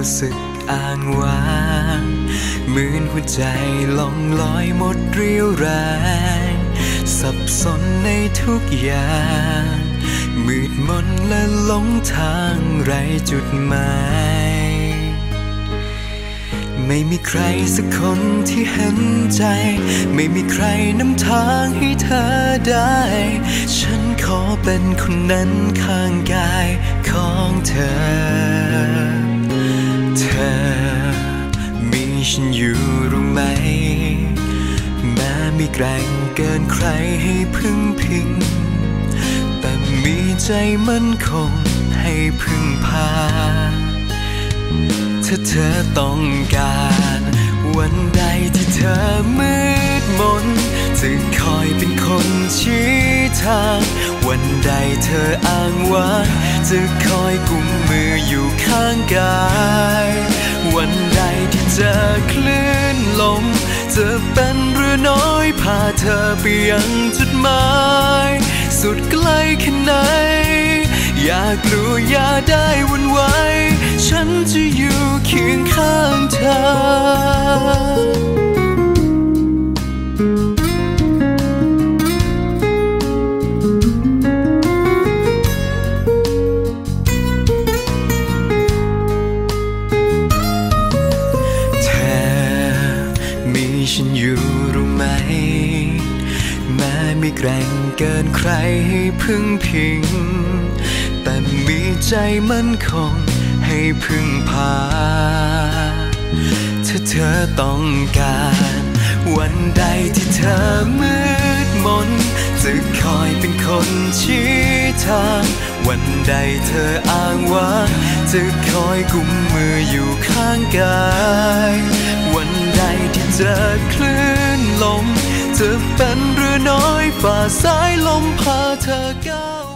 ู้สึกอ้างว้างเหมือนหัวใจล่องลอยหมดเรียวแรง สับสนในทุกอย่าง มืดมนและหลงทางไรจุดหมาย ไม่มีใครสักคนที่เห็นใจ ไม่มีใครนำทางให้เธอได้ ฉันขอเป็นคนนั้นข้างกายของเธอ ฉันอยู่รู้ไหม แม้มีแกร่งเกินใครให้พึ่งพิง แต่มีใจมั่นคงให้พึ่งพา ถ้าเธอต้องการ วันใดที่เธอมืดมนจะคอยเป็นคนชี้ทาง วันใดเธออ้างว้างจะคอยกุมมืออยู่ข้างกาย จะเป็นเรือน้อยพาเธอไปยังจุดหมาย สุดไกลแค่ไหน อย่ากลัวอย่าได้วันไหว ฉันจะอยู่ มีฉันอยู่รู้ไหม แม้ไม่แกร่งเกินใครให้พึ่งพิง แต่มีใจมั่นคงให้พึ่งพา ถ้าเธอต้องการ วันใดที่เธอมืดมน จะคอยเป็นคนชี้ทางวันใดเธออ้างว้างจะคอยกุมมืออยู่ข้างกาย จะคลื่นลม จะเป็นเรือน้อยฝ่าสายลมพาเธอก้าว